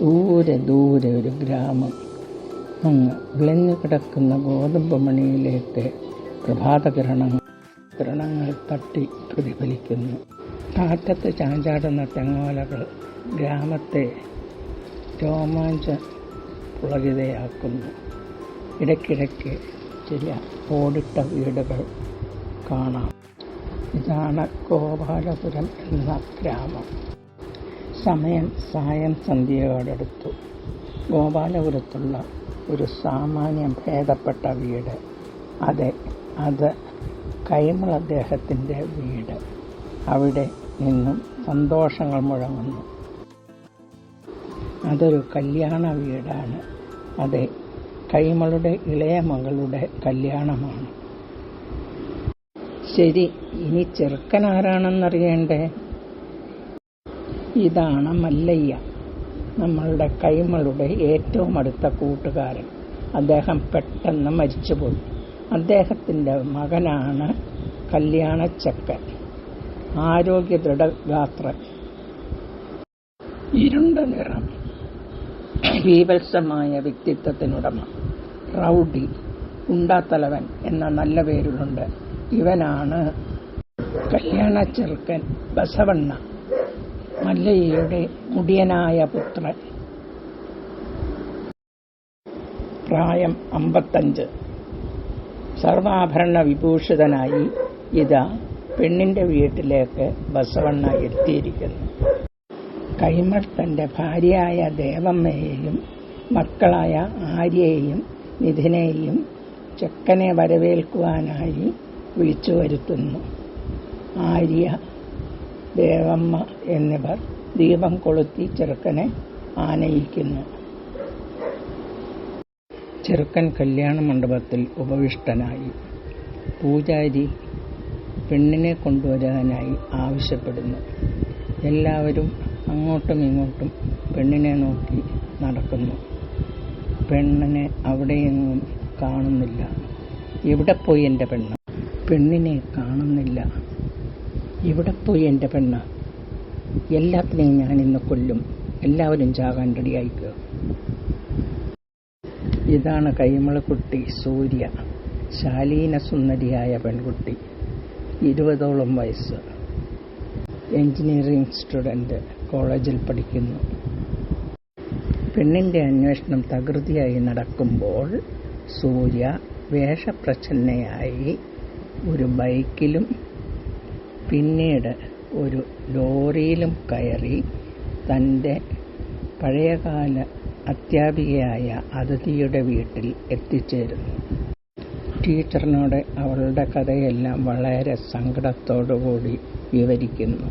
ദൂരെ ദൂരെ ഒരു ഗ്രാമം. അങ്ങ് വിളഞ്ഞു കിടക്കുന്ന ഗോതമ്പ് മണിയിലേക്ക് പ്രഭാതകിരണങ്ങൾ കിരണങ്ങൾ തട്ടി പ്രതിഫലിക്കുന്നു. കാറ്റത്ത് ചാഞ്ചാടുന്ന തെങ്ങോലകൾ ഗ്രാമത്തെ രോമാഞ്ച പുളകിതയാക്കുന്നു ഇടയ്ക്കിടയ്ക്ക് ചില ഓടിട്ട വീടുകൾ കാണാം. ഇതാണ് ഗോപാലപുരം എന്ന ഗ്രാമം. സമയം സായം സന്ധ്യയോടടുത്തു. ഗോപാലപുരത്തുള്ള ഒരു സാമാന്യം ഭേദപ്പെട്ട വീട്. അതെ അത് കൈമൾ അദ്ദേഹത്തിന്റെ വീട്. അവിടെ നിന്നും സന്തോഷങ്ങൾ മുഴങ്ങുന്നു. അതൊരു കല്യാണ വീടാണ്. അതെ കൈമളുടെ ഇളയ മകളുടെ കല്യാണമാണ്. ശരി ഇനി ചെറുക്കൻ ആരാണെന്നറിയണ്ടേ ഇതാണ് മല്ലയ്യ നമ്മളുടെ കൈമളുടെ ഏറ്റവും അടുത്ത കൂട്ടുകാരൻ. അദ്ദേഹം പെട്ടെന്ന് മരിച്ചുപോയി. അദ്ദേഹത്തിന്റെ മകനാണ് കല്യാണച്ചക്കൻ ആരോഗ്യ ദൃഢഗാത്രൻ ഇരുണ്ട നിറം ഭീവത്സമായ വ്യക്തിത്വത്തിനുടമ റൗഡി ഉണ്ടാത്തലവൻ എന്ന നല്ല പേരിലുണ്ട്. ഇവനാണ് കല്യാണച്ചെറുക്കൻ ബസവണ്ണ. മല്ലയ്യയുടെ മുടിയനായ പുത്രൻ. പ്രായം അമ്പത്തഞ്ച്. സർവാഭരണ വിഭൂഷിതനായി ഇതാ പെണ്ണിന്റെ വീട്ടിലേക്ക് ബസവണ്ണ എത്തിയിരിക്കുന്നു. കൈമൾ തന്റെ ഭാര്യയായ ദേവമ്മയെയും മക്കളായ ആര്യയെയും നിധിനെയും ചെക്കനെ വരവേൽക്കുവാനായി വിളിച്ചു വരുത്തുന്നു ആര്യ ദേവമ്മ എന്നിവർ ദീപം കൊളുത്തി ചെറുക്കനെ ആനയിക്കുന്നു. ചെറുക്കൻ കല്യാണ മണ്ഡപത്തിൽ ഉപവിഷ്ടനായി. പൂജാരി പെണ്ണിനെ കൊണ്ടുവരാനായി ആവശ്യപ്പെടുന്നു. എല്ലാവരും അങ്ങോട്ടും ഇങ്ങോട്ടും പെണ്ണിനെ നോക്കി നടക്കുന്നു. പെണ്ണിനെ അവിടെയെങ്ങും കാണുന്നില്ല. എവിടെ പോയി എന്റെ പെണ്ണ്? പെണ്ണിനെ കാണുന്നില്ല. എവിടെ പോയി എന്റെ പെണ്ണ്. എല്ലാത്തിനെയും ഞാൻ ഇന്ന് കൊല്ലും. എല്ലാവരും ചാകാൻ റെഡിയായിക്കുക ഇതാണ് കൈമളക്കുട്ടി സൂര്യ. ശാലീന സുന്ദരിയായ പെൺകുട്ടി. ഇരുപതോളം വയസ്സ്. എഞ്ചിനീയറിംഗ് സ്റ്റുഡന്റ് കോളേജിൽ പഠിക്കുന്നു. പെണ്ണിന്റെ അന്വേഷണം തകൃതിയായി നടക്കുമ്പോൾ സൂര്യ വേഷപ്രച്ഛന്നയായി ഒരു ബൈക്കിലും പിന്നീട് ഒരു ലോറിയിലും കയറി തന്റെ പഴയകാല അധ്യാപികയായ അതിഥിയുടെ വീട്ടിൽ എത്തിച്ചേരുന്നു. ടീച്ചറിനോട് അവളുടെ കഥയെല്ലാം വളരെ സങ്കടത്തോടുകൂടി വിവരിക്കുന്നു.